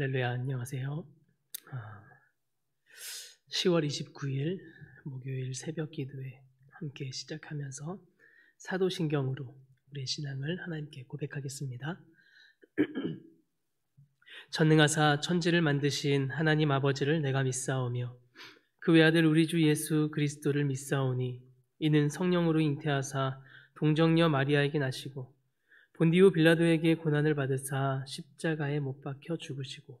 할렐루야, 안녕하세요. 10월 29일 목요일 새벽 기도회 함께 시작하면서 사도신경으로 우리의 신앙을 하나님께 고백하겠습니다. 전능하사 천지를 만드신 하나님 아버지를 내가 믿사오며 그 외아들 우리 주 예수 그리스도를 믿사오니 이는 성령으로 잉태하사 동정녀 마리아에게 나시고 본디오 빌라도에게 고난을 받으사 십자가에 못 박혀 죽으시고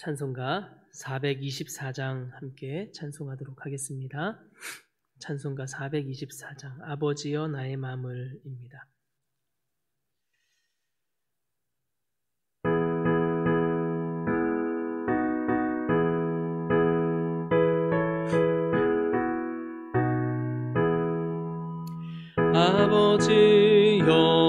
찬송가 424장 함께 찬송하도록 하겠습니다. 찬송가 424장 아버지여 나의 마음을입니다. 아버지여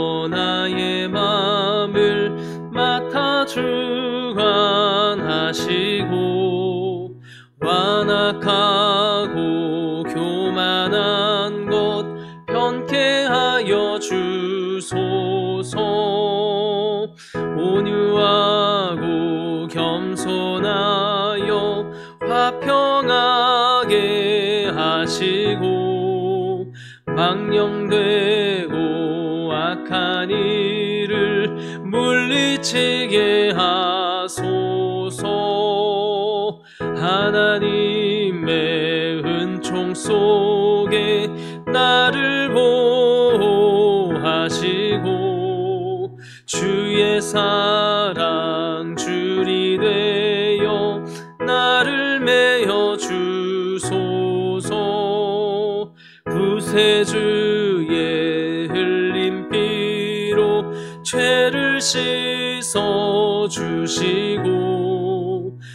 세주의 흘린 피로 죄를 씻어 주시고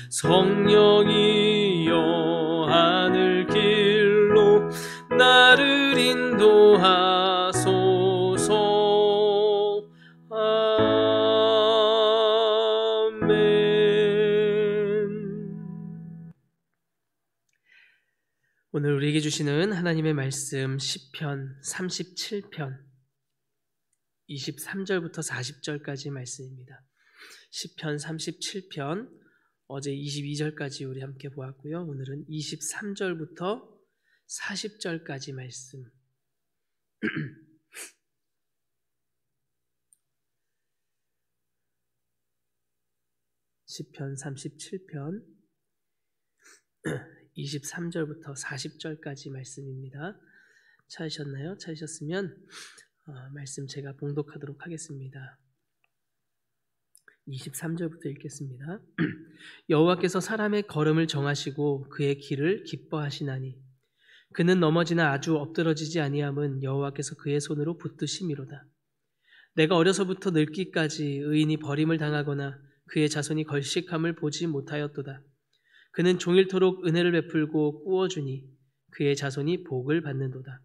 성령이여 하늘 길로 나를 인도하 우리에게 주시는 하나님의 말씀 10편 37편 23절부터 40절까지 말씀입니다. 10편 37편 어제 22절까지 우리 함께 보았고요. 오늘은 23절부터 40절까지 말씀. 시편 37편 23절부터 40절까지 말씀입니다. 찾으셨나요? 찾으셨으면 어, 말씀 제가 봉독하도록 하겠습니다. 23절부터 읽겠습니다. 여호와께서 사람의 걸음을 정하시고 그의 길을 기뻐하시나니 그는 넘어지나 아주 엎드러지지 아니함은 여호와께서 그의 손으로 붙드심이로다. 내가 어려서부터 늙기까지 의인이 버림을 당하거나 그의 자손이 걸식함을 보지 못하였도다. 그는 종일토록 은혜를 베풀고 꾸어주니 그의 자손이 복을 받는도다.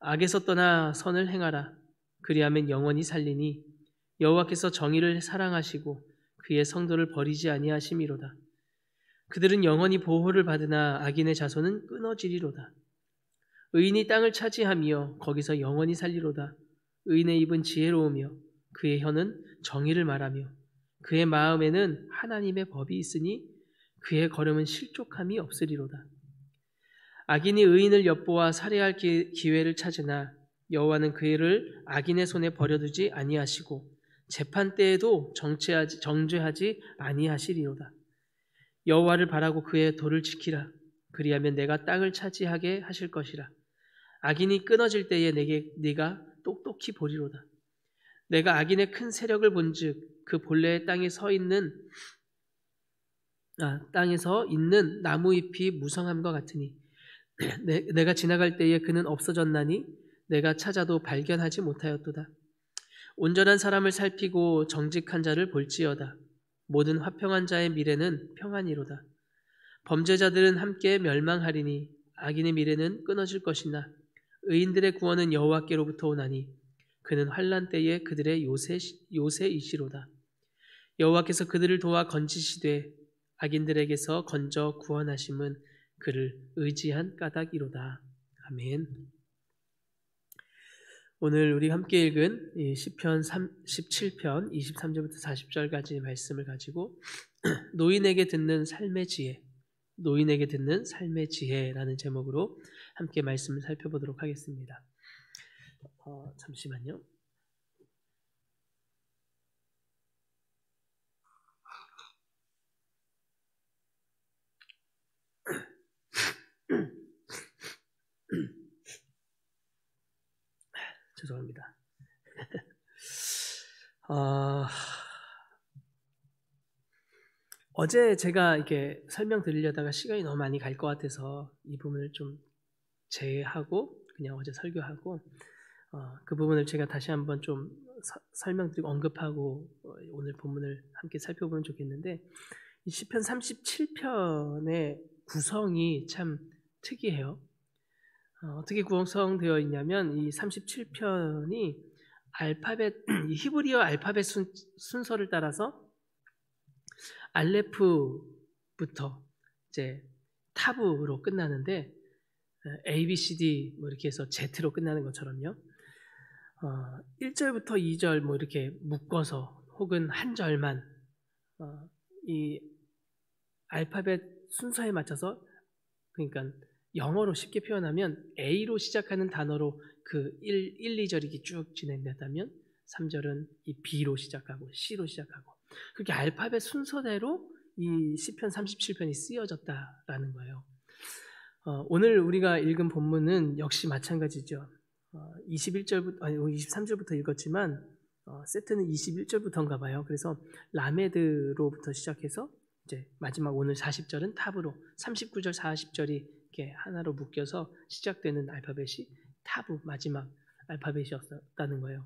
악에서 떠나 선을 행하라. 그리하면 영원히 살리니 여호와께서 정의를 사랑하시고 그의 성도를 버리지 아니하심이로다. 그들은 영원히 보호를 받으나 악인의 자손은 끊어지리로다. 의인이 땅을 차지하며 거기서 영원히 살리로다. 의인의 입은 지혜로우며 그의 혀는 정의를 말하며 그의 마음에는 하나님의 법이 있으니 그의 걸음은 실족함이 없으리로다. 악인이 의인을 엿보아 살해할 기회를 찾으나 여호와는 그를 악인의 손에 버려두지 아니하시고 재판 때에도 정죄하지, 정죄하지 아니하시리로다. 여호와를 바라고 그의 도를 지키라. 그리하면 내가 땅을 차지하게 하실 것이라. 악인이 끊어질 때에 내게 네가 똑똑히 보리로다. 내가 악인의 큰 세력을 본즉 그 본래의 땅에 서 있는 아, 땅에서 있는 나무 잎이 무성함과 같으니 내, 내가 지나갈 때에 그는 없어졌나니 내가 찾아도 발견하지 못하였도다. 온전한 사람을 살피고 정직한 자를 볼지어다. 모든 화평한 자의 미래는 평안이로다. 범죄자들은 함께 멸망하리니 악인의 미래는 끊어질 것이나 의인들의 구원은 여호와께로부터 오나니 그는 환란 때에 그들의 요새 요새이시로다. 여호와께서 그들을 도와 건지시되 악인들에게서 건져 구원하심은 그를 의지한 까닭이로다. 아멘. 오늘 우리 함께 읽은 시편 17편 23절부터 40절까지 말씀을 가지고 노인에게 듣는 삶의 지혜, 노인에게 듣는 삶의 지혜라는 제목으로 함께 말씀을 살펴보도록 하겠습니다. 어, 잠시만요. 죄송합니다. 어, 어제 제가 이렇게 설명드리려다가 시간이 너무 많이 갈 것 같아서 이 부분을 좀 제하고 그냥 어제 설교하고 어, 그 부분을 제가 다시 한번 좀 서, 설명드리고 언급하고 어, 오늘 본문을 함께 살펴보면 좋겠는데 이 시편 37편의 구성이 참 특이해요. 어, 떻게 구성되어 있냐면 이 37편이 알파벳 이 히브리어 알파벳 순, 순서를 따라서 알레프부터 이제 타브로 끝나는데 A, B, C, D 뭐 이렇게 해서 Z로 끝나는 것처럼요. 어, 1절부터 2절 뭐 이렇게 묶어서 혹은 한 절만 어, 이 알파벳 순서에 맞춰서 그러니까 영어로 쉽게 표현하면 A로 시작하는 단어로 그 1, 1 2절이 쭉 진행된다면 3절은 이 B로 시작하고 C로 시작하고 그렇게 알파벳 순서대로 이 시편 37편이 쓰여졌다라는 거예요. 어, 오늘 우리가 읽은 본문은 역시 마찬가지죠. 어, 21절부터 아니 23절부터 읽었지만 어, 세트는 21절부터인가 봐요. 그래서 라메드로부터 시작해서 이제 마지막 오늘 40절은 탑으로 39절 40절이 이렇게 하나로 묶여서 시작되는 알파벳이 타브 마지막 알파벳이었다는 거예요.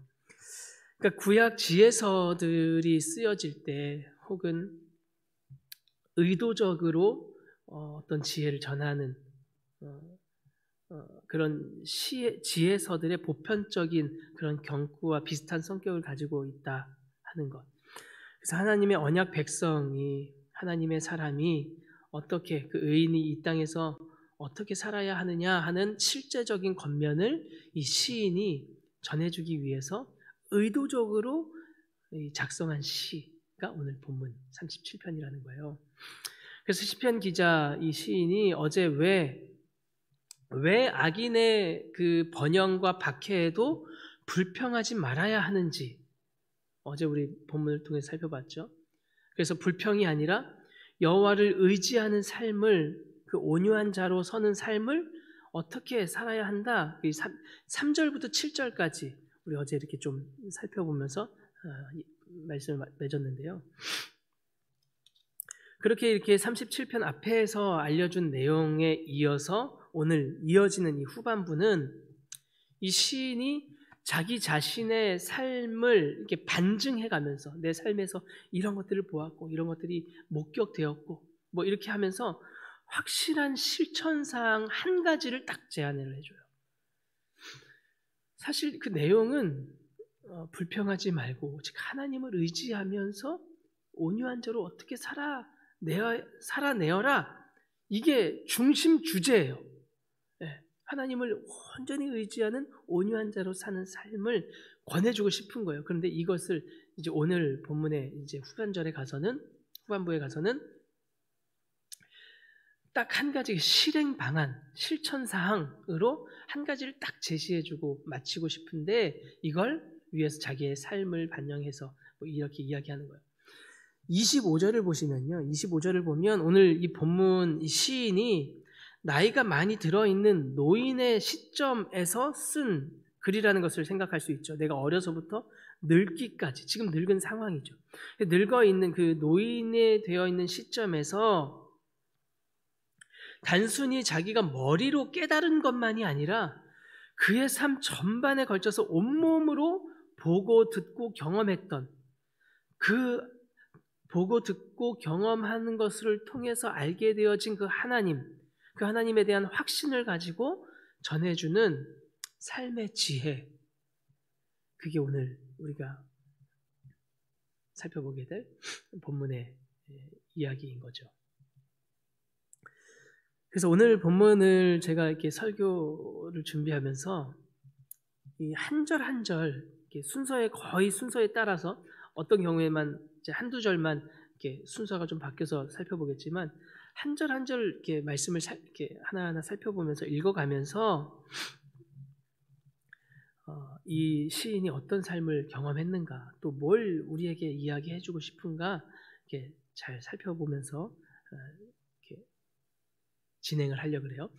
그러니까 구약 지혜서들이 쓰여질 때 혹은 의도적으로 어, 어떤 지혜를 전하는 어, 어, 그런 시, 지혜서들의 보편적인 그런 경구와 비슷한 성격을 가지고 있다 하는 것. 그래서 하나님의 언약 백성이 하나님의 사람이 어떻게 그 의인이 이 땅에서 어떻게 살아야 하느냐 하는 실제적인 겉면을 이 시인이 전해주기 위해서 의도적으로 작성한 시가 오늘 본문 37편이라는 거예요. 그래서 시편 기자 이 시인이 어제 왜, 왜 악인의 그 번영과 박해에도 불평하지 말아야 하는지 어제 우리 본문을 통해 살펴봤죠. 그래서 불평이 아니라 여호와를 의지하는 삶을 그 온유한 자로 서는 삶을 어떻게 살아야 한다. 3, 절부터 7절까지 우리 어제 이렇게 좀 살펴보면서 어, 말씀을 맺었는데요. 그렇게 이렇게 37편 앞에서 알려준 내용에 이어서 오늘 이어지는 이 후반부는 이 시인이 자기 자신의 삶을 이렇게 반증해 가면서 내 삶에서 이런 것들을 보았고 이런 것들이 목격되었고 뭐 이렇게 하면서 확실한 실천사항 한 가지를 딱 제안을 해줘요. 사실 그 내용은 어, 불평하지 말고 즉 하나님을 의지하면서 온유한 자로 어떻게 살아내어, 살아내어라 이게 중심 주제예요. 네, 하나님을 온전히 의지하는 온유한 자로 사는 삶을 권해주고 싶은 거예요. 그런데 이것을 이제 오늘 본문의 이제 후반절에 가서는 후반부에 가서는 딱 한 가지 실행 방안, 실천 사항으로 한 가지를 딱 제시해주고 마치고 싶은데 이걸 위해서 자기의 삶을 반영해서 뭐 이렇게 이야기하는 거예요. 25절을 보시면요. 25절을 보면 오늘 이 본문 이 시인이 나이가 많이 들어있는 노인의 시점에서 쓴 글이라는 것을 생각할 수 있죠. 내가 어려서부터 늙기까지, 지금 늙은 상황이죠. 늙어 있는 그 노인에 되어 있는 시점에서 단순히 자기가 머리로 깨달은 것만이 아니라 그의 삶 전반에 걸쳐서 온몸으로 보고 듣고 경험했던 그 보고 듣고 경험하는 것을 통해서 알게 되어진 그 하나님, 그 하나님에 대한 확신을 가지고 전해주는 삶의 지혜. 그게 오늘 우리가 살펴보게 될 본문의 이야기인 거죠. 그래서 오늘 본문을 제가 이렇게 설교를 준비하면서 이한절 한절 순서에 거의 순서에 따라서 어떤 경우에만 한두 절만 이렇게 순서가 좀 바뀌어서 살펴보겠지만 한 절 한 절 이렇게 말씀을 살, 이렇게 하나하나 살펴보면서 읽어가면서 어, 이 시인이 어떤 삶을 경험했는가 또 뭘 우리에게 이야기해주고 싶은가 이렇게 잘 살펴보면서 어, 진행을 하려고 그래요.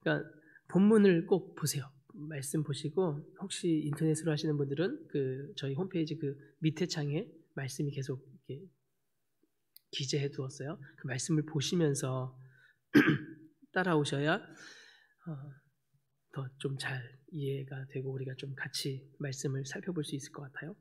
그러니까 본문을 꼭 보세요. 말씀 보시고 혹시 인터넷으로 하시는 분들은 그 저희 홈페이지 그 밑에 창에 말씀이 계속 이렇게 기재해 두었어요. 그 말씀을 보시면서 따라오셔야 어, 더좀 잘 이해가 되고 우리가 좀 같이 말씀을 살펴볼 수 있을 것 같아요.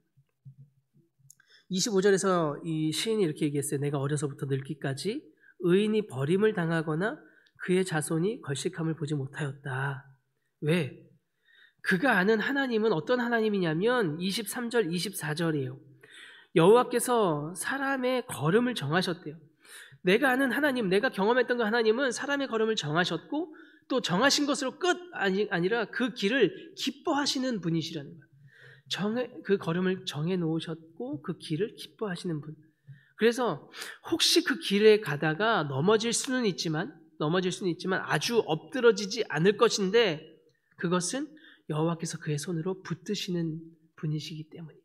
25절에서 이 시인이 이렇게 얘기했어요. 내가 어려서부터 늙기까지 의인이 버림을 당하거나 그의 자손이 걸식함을 보지 못하였다. 왜? 그가 아는 하나님은 어떤 하나님이냐면 23절, 24절이에요. 여호와께서 사람의 걸음을 정하셨대요. 내가 아는 하나님, 내가 경험했던 그 하나님은 사람의 걸음을 정하셨고 또 정하신 것으로 끝 아니, 아니라 그 길을 기뻐하시는 분이시라는 거예요. 정해, 그 걸음을 정해 놓으셨고 그 길을 기뻐하시는 분. 그래서 혹시 그 길에 가다가 넘어질 수는 있지만 넘어질 수는 있지만 아주 엎드러지지 않을 것인데 그것은 여호와께서 그의 손으로 붙드시는 분이시기 때문이에요.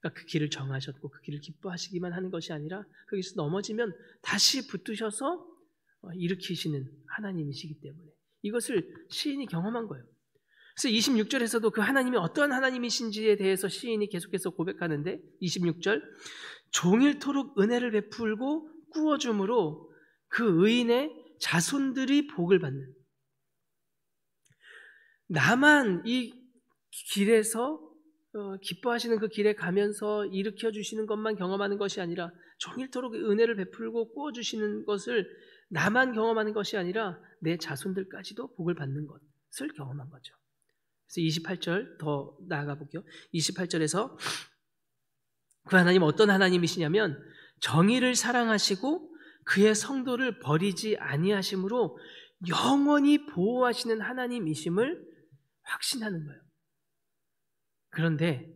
그러니까 그 길을 정하셨고 그 길을 기뻐하시기만 하는 것이 아니라 거기서 넘어지면 다시 붙드셔서 어, 일으키시는 하나님이시기 때문에 이것을 시인이 경험한 거예요. 그래서 26절에서도 그 하나님이 어떠한 하나님이신지에 대해서 시인이 계속해서 고백하는데 26절 종일토록 은혜를 베풀고 꾸어줌으로 그 의인의 자손들이 복을 받는 나만 이 길에서 어, 기뻐하시는 그 길에 가면서 일으켜 주시는 것만 경험하는 것이 아니라 종일토록 은혜를 베풀고 구워 주시는 것을 나만 경험하는 것이 아니라 내 자손들까지도 복을 받는 것을 경험한 거죠. 그래서 28절 더 나아가 볼게요. 28절에서 그 하나님 어떤 하나님이시냐면 정의를 사랑하시고 그의 성도를 버리지 아니하심으로 영원히 보호하시는 하나님이심을 확신하는 거예요. 그런데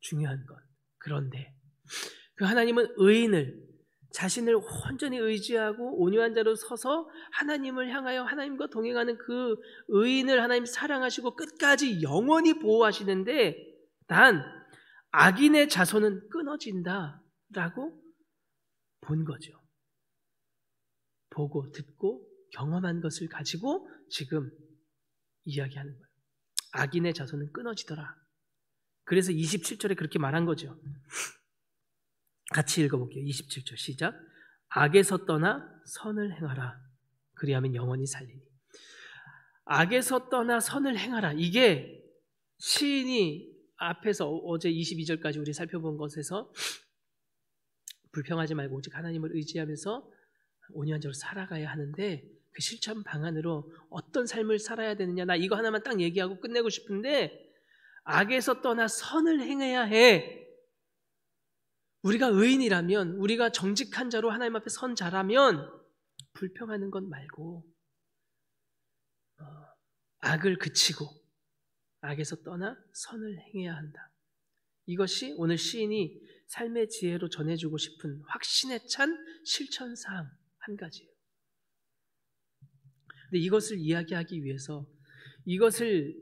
중요한 것. 그런데 그 하나님은 의인을 자신을 온전히 의지하고 온유한 자로 서서 하나님을 향하여 하나님과 동행하는 그 의인을 하나님 사랑하시고 끝까지 영원히 보호하시는데 단 악인의 자손은 끊어진다라고 본 거죠. 보고 듣고 경험한 것을 가지고 지금 이야기하는 거예요. 악인의 자손은 끊어지더라. 그래서 27절에 그렇게 말한 거죠. 같이 읽어볼게요. 27절 시작. 악에서 떠나 선을 행하라. 그리하면 영원히 살리니. 악에서 떠나 선을 행하라. 이게 시인이 앞에서 어제 22절까지 우리 살펴본 것에서 불평하지 말고 오직 하나님을 의지하면서 온유한적으로 살아가야 하는데 그 실천 방안으로 어떤 삶을 살아야 되느냐 나 이거 하나만 딱 얘기하고 끝내고 싶은데 악에서 떠나 선을 행해야 해. 우리가 의인이라면 우리가 정직한 자로 하나님 앞에 선 자라면 불평하는 것 말고 어, 악을 그치고 악에서 떠나 선을 행해야 한다. 이것이 오늘 시인이 삶의 지혜로 전해주고 싶은 확신에 찬 실천 사항 한 가지예요. 근데 이것을 이야기하기 위해서 이것을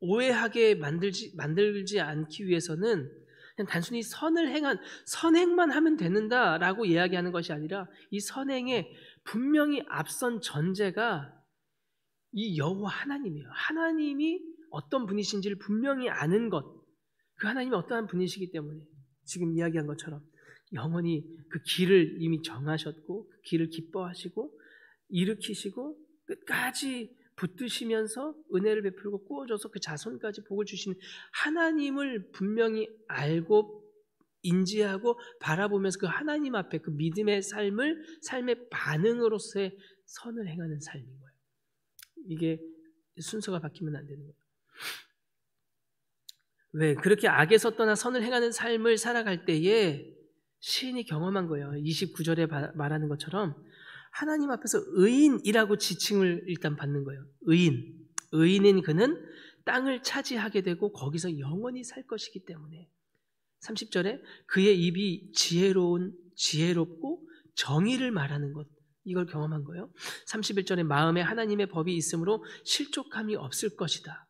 오해하게 만들지, 만들지 않기 위해서는 그냥 단순히 선을 행한, 선행만 하면 되는다라고 이야기하는 것이 아니라 이 선행에 분명히 앞선 전제가 이 여호와 하나님이에요. 하나님이 어떤 분이신지를 분명히 아는 것. 그 하나님이 어떠한 분이시기 때문에 지금 이야기한 것처럼 영원히 그 길을 이미 정하셨고 그 길을 기뻐하시고 일으키시고 끝까지 붙드시면서 은혜를 베풀고 꾸어줘서 그 자손까지 복을 주시는 하나님을 분명히 알고 인지하고 바라보면서 그 하나님 앞에 그 믿음의 삶을 삶의 반응으로서의 선을 행하는 삶인 거예요. 이게 순서가 바뀌면 안 되는 거예요. 왜? 그렇게 악에서 떠나 선을 행하는 삶을 살아갈 때에 시인이 경험한 거예요. 29절에 말하는 것처럼 하나님 앞에서 의인이라고 지칭을 일단 받는 거예요. 의인. 의인인 그는 땅을 차지하게 되고 거기서 영원히 살 것이기 때문에 30절에 그의 입이 지혜로운 지혜롭고 정의를 말하는 것 이걸 경험한 거예요. 31절에 마음에 하나님의 법이 있으므로 실족함이 없을 것이다.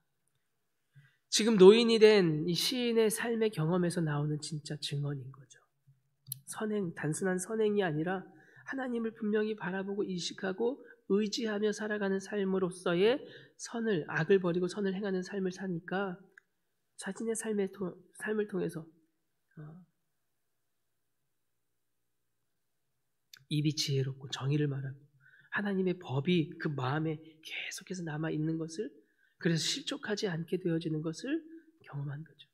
지금 노인이 된 이 시인의 삶의 경험에서 나오는 진짜 증언인 거죠. 선행, 단순한 선행이 아니라 하나님을 분명히 바라보고 인식하고 의지하며 살아가는 삶으로서의 선을, 악을 버리고 선을 행하는 삶을 사니까 자신의 삶의, 삶을 통해서 어, 입이 지혜롭고 정의를 말하고 하나님의 법이 그 마음에 계속해서 남아 있는 것을 그래서 실족하지 않게 되어지는 것을 경험한 거죠.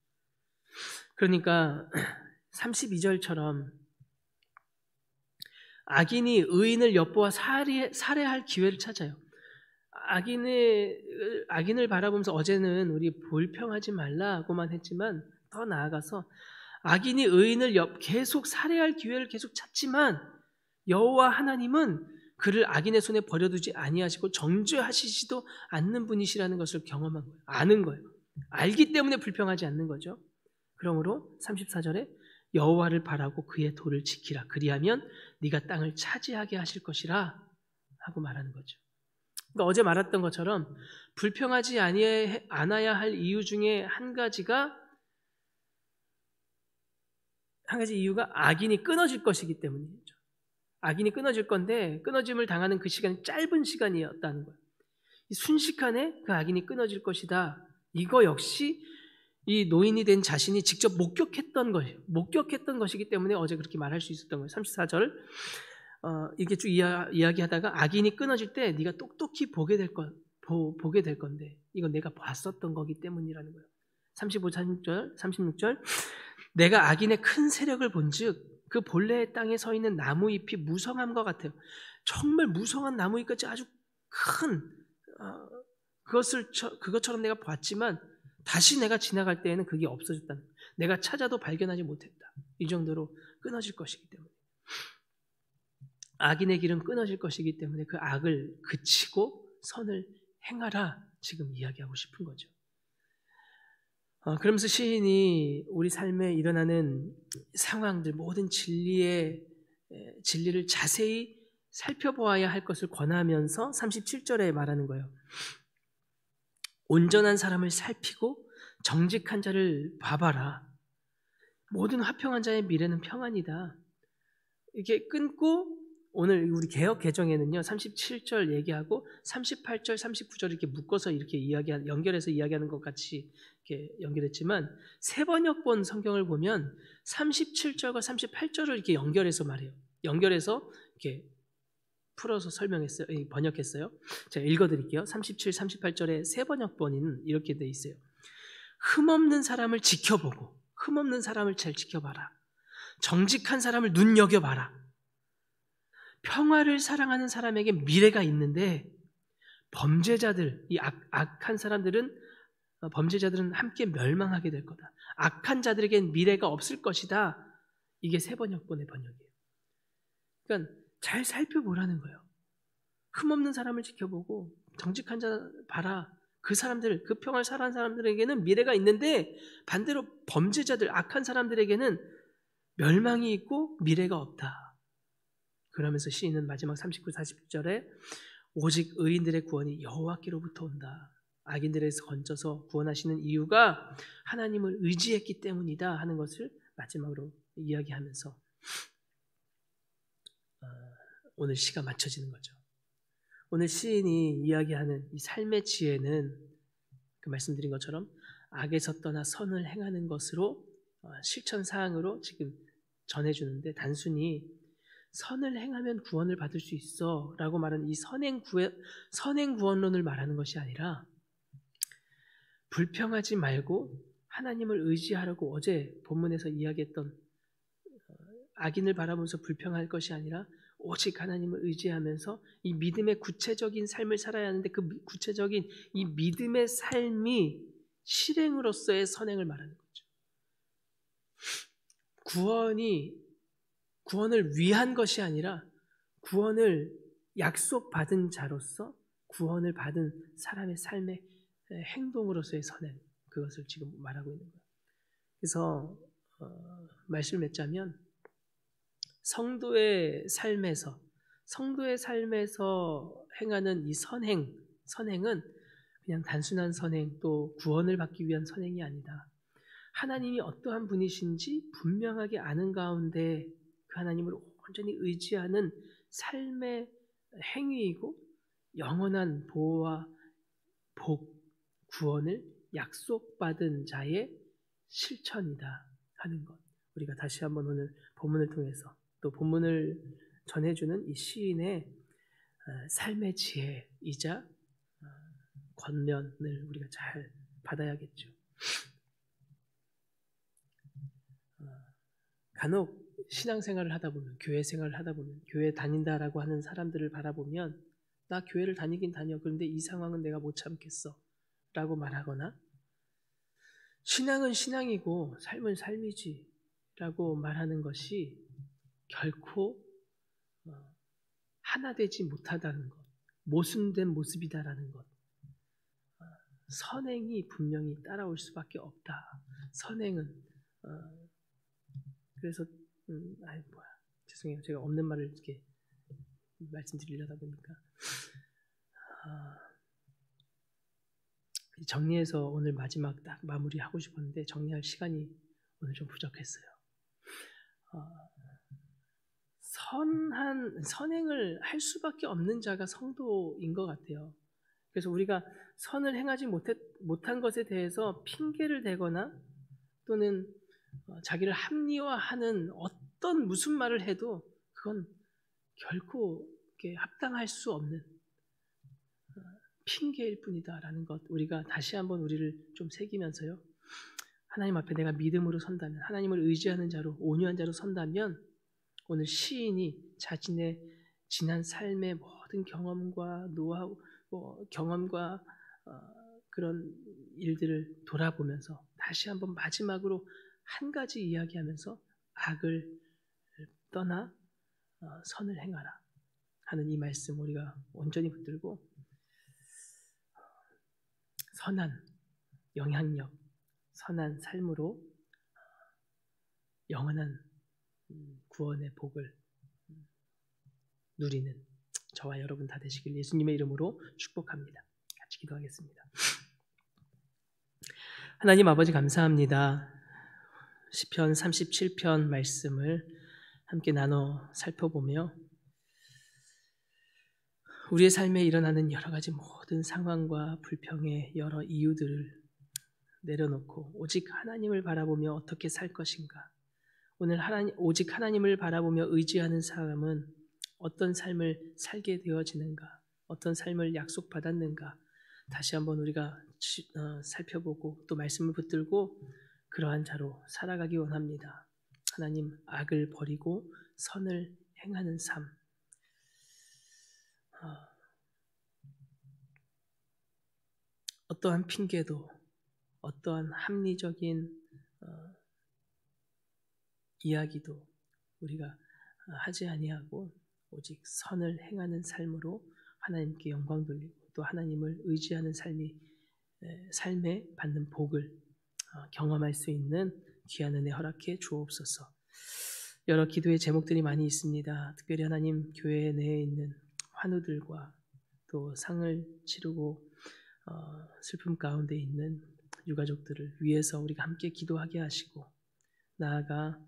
그러니까 32절처럼 악인이 의인을 엿보아 살해, 살해할 기회를 찾아요. 악인의, 악인을 바라보면서 어제는 우리 불평하지 말라고만 했지만 더 나아가서 악인이 의인을 계속 살해할 기회를 계속 찾지만 여호와 하나님은 그를 악인의 손에 버려두지 아니하시고 정죄하시지도 않는 분이시라는 것을 경험한 거예요. 아는 거예요. 알기 때문에 불평하지 않는 거죠. 그러므로 34절에 여호와를 바라고 그의 도를 지키라. 그리하면 네가 땅을 차지하게 하실 것이라 하고 말하는 거죠. 그러니까 어제 말했던 것처럼 불평하지 않아야 할 이유 중에 한 가지가 한 가지 이유가 악인이 끊어질 것이기 때문이죠. 악인이 끊어질 건데 끊어짐을 당하는 그 시간이 짧은 시간이었다는 거예요. 순식간에 그 악인이 끊어질 것이다. 이거 역시 이 노인이 된 자신이 직접 목격했던 것이 목격했던 것이기 때문에 어제 그렇게 말할 수 있었던 거예요. 34절 어, 이게 쭉 이야, 이야 기하다가 악인이 끊어질 때 네가 똑똑히 보게 될 것, 보, 보게 될 건데 이건 내가 봤었던 거기 때문이라는 거예요. 35, 36절, 36절 내가 악인의 큰 세력을 본즉 그 본래의 땅에 서 있는 나무 잎이 무성함과 같아요. 정말 무성한 나무 잎같이 아주 큰 어, 그것을 그것처럼 내가 봤지만 다시 내가 지나갈 때에는 그게 없어졌다. 내가 찾아도 발견하지 못했다. 이 정도로 끊어질 것이기 때문에 악인의 길은 끊어질 것이기 때문에 그 악을 그치고 선을 행하라 지금 이야기하고 싶은 거죠. 어, 그러면서 시인이 우리 삶에 일어나는 상황들, 모든 진리의, 진리를 자세히 살펴보아야 할 것을 권하면서 37절에 말하는 거예요. 온전한 사람을 살피고 정직한 자를 봐봐라. 모든 화평한 자의 미래는 평안이다. 이렇게 끊고 오늘 우리 개혁 개정에는요 37절 얘기하고 38절, 39절 이렇게 묶어서 이렇게 이야기 연결해서 이야기하는 것 같이 이렇게 연결했지만 세 번역본 성경을 보면 37절과 38절을 이렇게 연결해서 말해요. 연결해서 이렇게 풀어서 설명했어요. 번역했어요. 제가 읽어드릴게요. 37, 38절에 세 번역 본인 이렇게 돼 있어요. 흠없는 사람을 지켜보고 흠없는 사람을 잘 지켜봐라. 정직한 사람을 눈여겨봐라. 평화를 사랑하는 사람에게 미래가 있는데 범죄자들, 이 악, 악한 사람들은 어, 범죄자들은 함께 멸망하게 될 거다. 악한 자들에겐 미래가 없을 것이다. 이게 세 번역본의 번역이에요. 그러니까 잘 살펴보라는 거예요. 흠없는 사람을 지켜보고 정직한 자 봐라. 그 사람들, 그 평을 살아온 사람들에게는 미래가 있는데 반대로 범죄자들, 악한 사람들에게는 멸망이 있고 미래가 없다. 그러면서 시인은 마지막 39, 40절에 오직 의인들의 구원이 여호와께로부터 온다. 악인들에서 건져서 구원하시는 이유가 하나님을 의지했기 때문이다 하는 것을 마지막으로 이야기하면서 어, 오늘 시가 맞춰지는 거죠. 오늘 시인이 이야기하는 이 삶의 지혜는 그 말씀드린 것처럼 악에서 떠나 선을 행하는 것으로 어, 실천 사항으로 지금 전해주는데 단순히 선을 행하면 구원을 받을 수 있어 라고 말하는 이 선행 구해, 선행 구원론을 말하는 것이 아니라 불평하지 말고 하나님을 의지하라고 어제 본문에서 이야기했던 어, 악인을 바라보면서 불평할 것이 아니라 오직 하나님을 의지하면서 이 믿음의 구체적인 삶을 살아야 하는데 그 구체적인 이 믿음의 삶이 실행으로서의 선행을 말하는 거죠. 구원이 구원을 위한 것이 아니라 구원을 약속받은 자로서 구원을 받은 사람의 삶의 행동으로서의 선행 그것을 지금 말하고 있는 거예요. 그래서 어, 말씀을 맺자면 성도의 삶에서 성도의 삶에서 행하는 이 선행 선행은 그냥 단순한 선행 또 구원을 받기 위한 선행이 아니다. 하나님이 어떠한 분이신지 분명하게 아는 가운데 그 하나님을 온전히 의지하는 삶의 행위이고 영원한 보호와 복, 구원을 약속받은 자의 실천이다 하는 것. 우리가 다시 한번 오늘 본문을 통해서 또 본문을 전해주는 이 시인의 어, 삶의 지혜이자 어, 권면을 우리가 잘 받아야겠죠. 어, 간혹 신앙생활을 하다 보면 교회 생활을 하다 보면 교회 다닌다라고 하는 사람들을 바라보면 나 교회를 다니긴 다녀. 그런데 이 상황은 내가 못 참겠어. 라고 말하거나 신앙은 신앙이고 삶은 삶이지. 라고 말하는 것이 결코 어, 하나 되지 못하다는 것 모순된 모습이다라는 것. 어, 선행이 분명히 따라올 수밖에 없다. 선행은 어, 그래서 음, 아이 뭐야. 죄송해요. 제가 없는 말을 이렇게 말씀드리려다 보니까. 아, 정리해서 오늘 마지막 딱 마무리하고 싶었는데 정리할 시간이 오늘 좀 부족했어요. 어, 선한 선행을 할 수밖에 없는 자가 성도인 것 같아요. 그래서 우리가 선을 행하지 못했, 못한 것에 대해서 핑계를 대거나 또는 어, 자기를 합리화하는 어떤 무슨 말을 해도 그건 결코 합당할 수 없는 어, 핑계일 뿐이다라는 것 우리가 다시 한번 우리를 좀 새기면서요. 하나님 앞에 내가 믿음으로 선다면 하나님을 의지하는 자로 온유한 자로 선다면 오늘 시인이 자신의 지난 삶의 모든 경험과 노하우, 뭐 경험과 어, 그런 일들을 돌아보면서 다시 한번 마지막으로 한 가지 이야기하면서 악을 떠나 어, 선을 행하라 하는 이 말씀 우리가 온전히 붙들고 선한 영향력, 선한 삶으로 영원한 구원의 복을 누리는 저와 여러분 다 되시길 예수님의 이름으로 축복합니다. 같이 기도하겠습니다. 하나님 아버지 감사합니다. 시편 37편 말씀을 함께 나눠 살펴보며 우리의 삶에 일어나는 여러 가지 모든 상황과 불평의 여러 이유들을 내려놓고 오직 하나님을 바라보며 어떻게 살 것인가. 오늘 하나님, 오직 하나님을 바라보며 의지하는 사람은 어떤 삶을 살게 되어지는가, 어떤 삶을 약속받았는가, 다시 한번 우리가 어, 살펴보고 또 말씀을 붙들고 그러한 자로 살아가기 원합니다. 하나님, 악을 버리고 선을 행하는 삶, 아, 어떠한 핑계도 어떠한 합리적인 어, 이야기도 우리가 하지 아니하고 오직 선을 행하는 삶으로 하나님께 영광 돌리고 또 하나님을 의지하는 삶이 삶에 받는 복을 어, 경험할 수 있는 귀한 은혜 허락해 주옵소서. 여러 기도의 제목들이 많이 있습니다. 특별히 하나님 교회 내에 있는 환우들과 또 상을 치르고 어, 슬픔 가운데 있는 유가족들을 위해서 우리가 함께 기도하게 하시고 나아가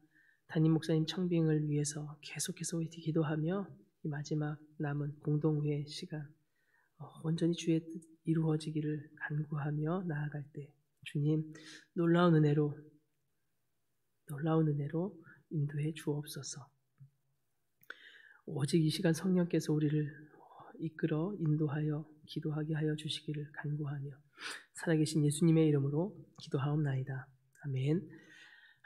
담임 목사님 청빙을 위해서 계속해서 기도하며 이 마지막 남은 공동회 시간 어, 온전히 주의 뜻 이루어지기를 간구하며 나아갈 때 주님 놀라운 은혜로 놀라운 은혜로 인도해 주옵소서. 오직 이 시간 성령께서 우리를 이끌어 인도하여 기도하게 하여 주시기를 간구하며 살아계신 예수님의 이름으로 기도하옵나이다. 아멘.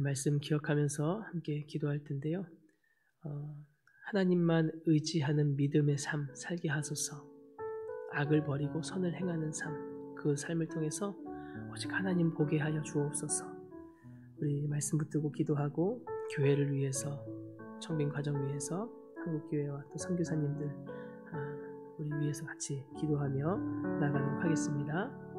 말씀 기억하면서 함께 기도할 텐데요. 어, 하나님만 의지하는 믿음의 삶 살게 하소서. 악을 버리고 선을 행하는 삶, 그 삶을 통해서 오직 하나님 보게 하여 주옵소서. 우리 말씀 붙들고 기도하고 교회를 위해서 청빙 과정 위해서 한국 교회와 또 선교사님들 아, 우리 위해서 같이 기도하며 나가도록 하겠습니다.